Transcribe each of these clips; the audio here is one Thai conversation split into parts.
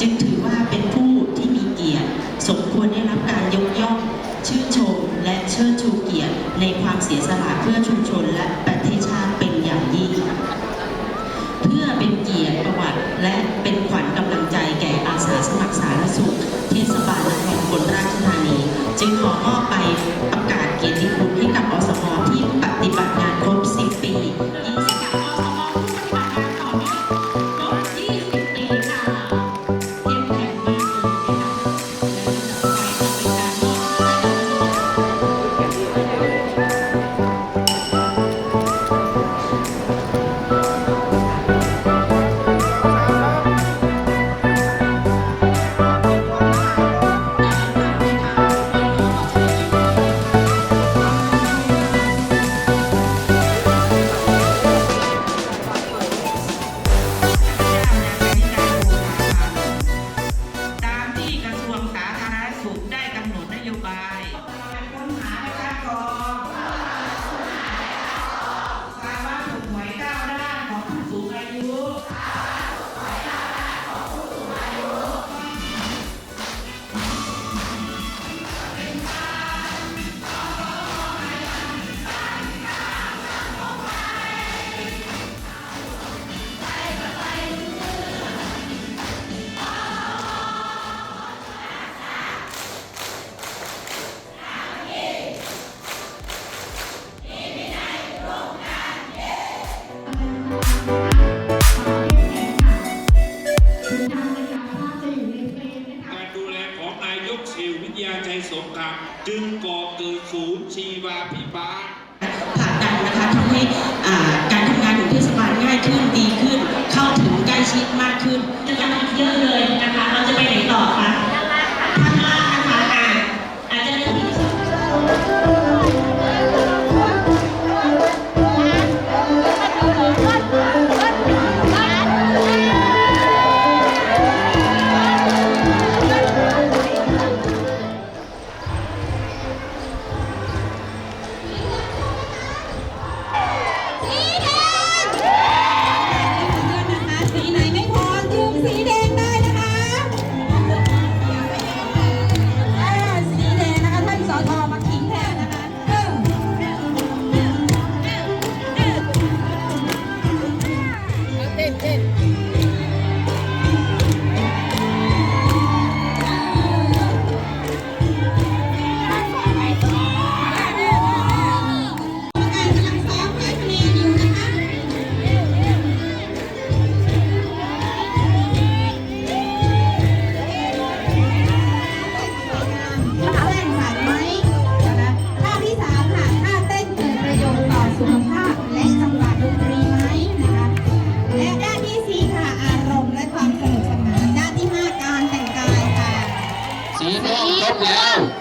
จึงถือว่าเป็นผู้ที่มีเกียรติ สมควรได้รับการยกย่อง ชื่นชม และเชิดชูเกียรติ ในความเสียสละเพื่อชุมชนและประเทศชาติเป็นอย่างยิ่ง เพื่อเป็นเกียรติประวัติ และเป็นขวัญกำลังใจแก่อาสาสมัครสาธารณสุขเทศบาลนครอุบลราชธานี จึงขอมอบไป จึงก่อเกิดศูนย์ชีวาพิบาลผลักดันนะคะทำให้อ่าการทำงานของเทศบาลง่ายขึ้นดีขึ้น เข้าถึงใกล้ชิดมากขึ้นจะทำเยอะเลย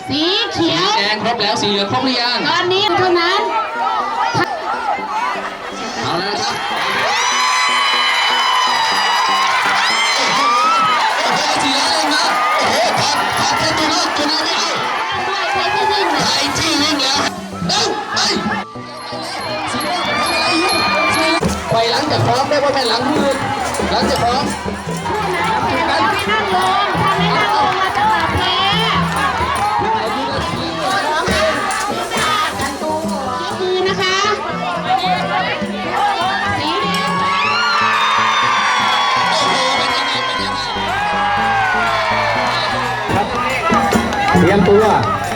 สีเขีสียว แดงครบแล้วสีเหลืองครบหรือยังตอนนี้เท่านั้น เอาแล้วนะครับโอ้โหสีอะไรนะโอ้โหผัดผัดแค่ตัวนู้นตัวนี้ไม่เอาด้วยใช้ที่วิ่งเลยใครที่วิ่งแล้วเอ้าไปสีม่วงทำอะไรอยู่ไปหลังจากพร้อมได้ว่าไปหลังมือหลังจากพร้อม เป็น